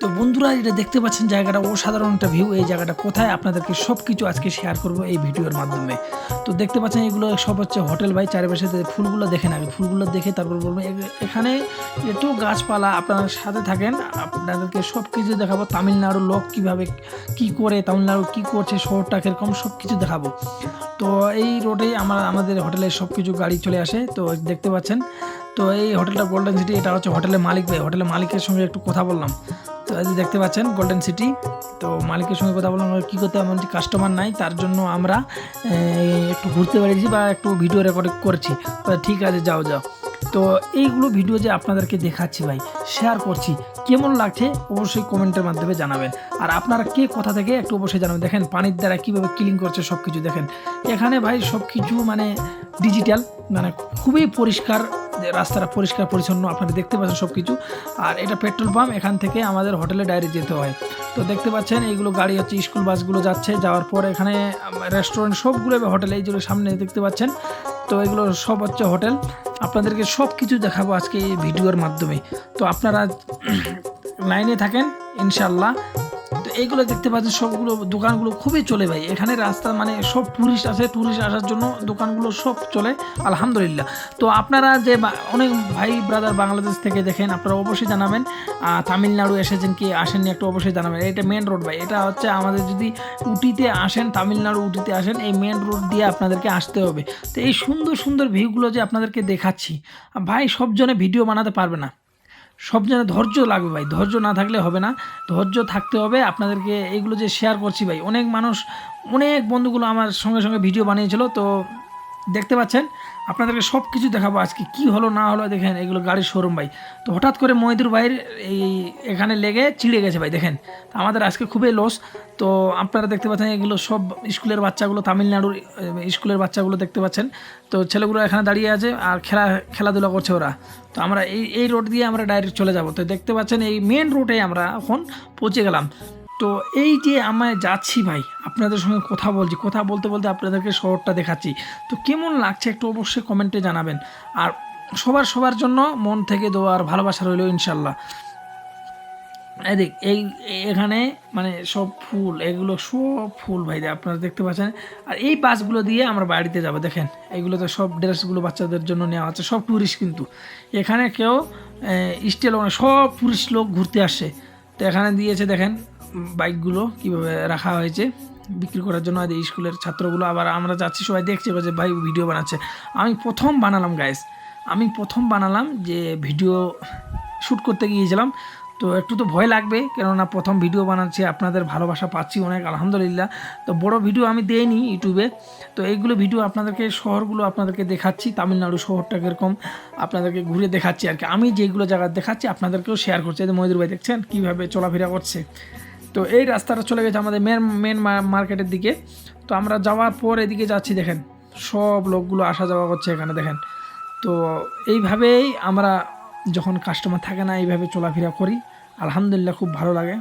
তো বন্ধুরা, এটা দেখতে পাচ্ছেন জায়গাটা, অসাধারণ একটা ভিউ এই জায়গাটা কোথায়? আপনাদেরকে সব কিছু আজকে শেয়ার করব এই ভিডিওর মাধ্যমে। তো দেখতে পাচ্ছেন, এগুলো সব হচ্ছে হোটেল ভাই, চারিপাশে ফুলগুলো দেখেন আগে। ফুলগুলো দেখে তারপর বলব এখানে এত গাছপালা, আপনার সাথে থাকেন, আপনাদেরকে সব কিছু দেখাবো। তামিলনাড়ুর লোক কীভাবে কি করে, তামিলনাড়ু কি করছে, শহরটা কীরকম সব কিছু দেখাবো। তো এই রোডে আমার, আমাদের হোটেলে সব কিছু গাড়ি চলে আসে, তো দেখতে পাচ্ছেন। তো এই হোটেলটা গোল্ডেন সিটি এটা হচ্ছে হোটেলের মালিক ভাই। হোটেলের মালিকের সঙ্গে একটু কথা বললাম। তো যে দেখতে পাচ্ছেন গোল্ডেন সিটি তো মালিকের সঙ্গে কথা বললাম, কী করতে এমন কাস্টমার নাই, তার জন্য আমরা একটু ঘুরতে বেরিয়েছি বা একটু ভিডিও রেকর্ডিং করছি। ঠিক আছে, যাও যাও। তো এইগুলো ভিডিও যে আপনাদেরকে দেখাচ্ছি ভাই শেয়ার করছি। কেমন লাগছে, অবশ্যই কমেন্টের মাধ্যমে জানাবেন। আর আপনারা কে, কথা থেকে, একটু অবশ্যই জানাবেন। দেখেন, পানির দ্বারা কীভাবে ক্লিন করছে সব কিছু দেখেন। এখানে ভাই সব কিছু মানে ডিজিটাল মানে খুবই পরিষ্কার রাস্তাটা পরিষ্কার, পরিচ্ছন্ন, আপনারা দেখতে পাচ্ছেন সব কিছু আর এটা পেট্রোল পাম্প, এখান থেকে আমাদের হোটেলে ডাইরেক্ট যেতে হয়। তো দেখতে পাচ্ছেন, এইগুলো গাড়ি হচ্ছে, স্কুল বাসগুলো যাচ্ছে, যাওয়ার পর এখানে রেস্টুরেন্ট সবগুলো হোটেল, এই যেগুলো সামনে দেখতে পাচ্ছেন, তো এগুলো সব হচ্ছে হোটেল। আপনাদেরকে সব কিছু দেখাবো আজকে এই ভিডিওর মাধ্যমে। তো আপনারা লাইনে থাকেন ইনশাল্লাহ তো এইগুলো দেখতে পাচ্ছেন, সবগুলো দোকানগুলো খুবই চলে ভাই। এখানে রাস্তা মানে সব ট্যুরিস্ট আসে ট্যুরিস্ট আসার জন্য দোকানগুলো সব চলে, আলহামদুলিল্লাহ। তো আপনারা যে অনেক ভাই ব্রাদার বাংলাদেশ থেকে দেখেন, আপনারা অবশ্যই জানাবেন। তামিলনাড়ু এসেছেন কি, আসেননি একটু অবশ্যই জানাবেন। এটা মেন রোড ভাই, এটা হচ্ছে আমাদের যদি উটিতে আসেন, তামিলনাড়ু উটিতে আসেন, এই মেন রোড দিয়ে আপনাদেরকে আসতে হবে। তো এই সুন্দর সুন্দর ভিউগুলো যে আপনাদেরকে দেখাচ্ছি, ভাই সব জনে ভিডিও বানাতে পারবে না। সব যেন ধৈর্য লাগবে ভাই, ধৈর্য না থাকলে হবে না, ধৈর্য থাকতে হবে। আপনাদেরকে এগুলো যে শেয়ার করছি ভাই, অনেক মানুষ, অনেক বন্ধুগুলো আমার সঙ্গে সঙ্গে ভিডিও বানিয়েছিল, তো দেখতে পাচ্ছেন? আপনাদেরকে সব কিছু দেখাবো আজকে। কি হলো, না হলো, দেখেন, এগুলো গাড়ির শোরুম ভাই। তো হঠাৎ করে মহিদুর ভাইয়ের এই এখানে লেগে চিড়ে গেছে ভাই, দেখেন। আমাদের আজকে খুবই লস তো আপনারা দেখতে পাচ্ছেন, এগুলো সব স্কুলের বাচ্চাগুলো, তামিলনাড়ুর স্কুলের বাচ্চাগুলো দেখতে পাচ্ছেন। তো ছেলেগুলো এখানে দাঁড়িয়ে আছে আর খেলা, খেলাধুলা করছে ওরা। তো আমরা এই এই রোড দিয়ে আমরা ডাইরেক্ট চলে যাব। তো দেখতে পাচ্ছেন, এই মেন রোডে আমরা এখন পৌঁছে গেলাম। তো এই যে আমরা যাচ্ছি ভাই, আপনাদের সঙ্গে কথা বলছি, কথা বলতে বলতে আপনাদেরকে শহরটা দেখাচ্ছি। তো কেমন লাগছে একটু অবশ্যই কমেন্টে জানাবেন। আর সবার সবার জন্য মন থেকে দোয়ার ভালোবাসা রইল ইনশাল্লাহ এদিক এই এখানে মানে সব ফুল, এগুলো সব ফুল ভাই, আপনারা দেখতে পাচ্ছেন। আর এই বাসগুলো দিয়ে আমরা বাড়িতে যাব, দেখেন। এগুলো তো সব ড্রেসগুলো বাচ্চাদের জন্য নেওয়া আছে, সব টুরিস্ট কিন্তু। এখানে কেউ স্টেল সব ট্যুরিস্ট লোক ঘুরতে আসে। তো এখানে দিয়েছে, দেখেন বাইকগুলো কীভাবে রাখা হয়েছে, বিক্রি করার জন্য এই স্কুলের ছাত্রগুলো। আবার আমরা যাচ্ছি, সবাই দেখছে যে, ভাই ভিডিও বানাচ্ছে। আমি প্রথম বানালাম গাইস আমি প্রথম বানালাম যে, ভিডিও শ্যুট করতে গিয়েছিলাম। তো একটু তো ভয় লাগবে, কেননা প্রথম ভিডিও বানাচ্ছি, আপনাদের ভালোবাসা পাচ্ছি অনেক, আলহামদুলিল্লাহ। তো বড় ভিডিও আমি দেইনি ইউটিউবে। তো এইগুলো ভিডিও আপনাদেরকে, শহরগুলো আপনাদেরকে দেখাচ্ছি, তামিলনাড়ু শহরটা কীরকম, আপনাদেরকে ঘুরে দেখাচ্ছি আর কি। আমি যেগুলো জায়গা দেখাচ্ছি, আপনাদেরকেও শেয়ার করছি। ময়ূর ভাই দেখছেন, কীভাবে চলাফেরা করছে? তো এই রাস্তাটা চলে গেছে আমাদের মেন মেন মার্কেটের দিকে। তো আমরা যাওয়ার পর এদিকে যাচ্ছি, দেখেন। সব লোকগুলো আসা যাওয়া করছে এখানে, দেখেন। তো এইভাবেই আমরা যখন কাস্টমার থাকে না, এইভাবে চলাফেরা করি। আলহামদুলিল্লাহ, খুব ভালো লাগে।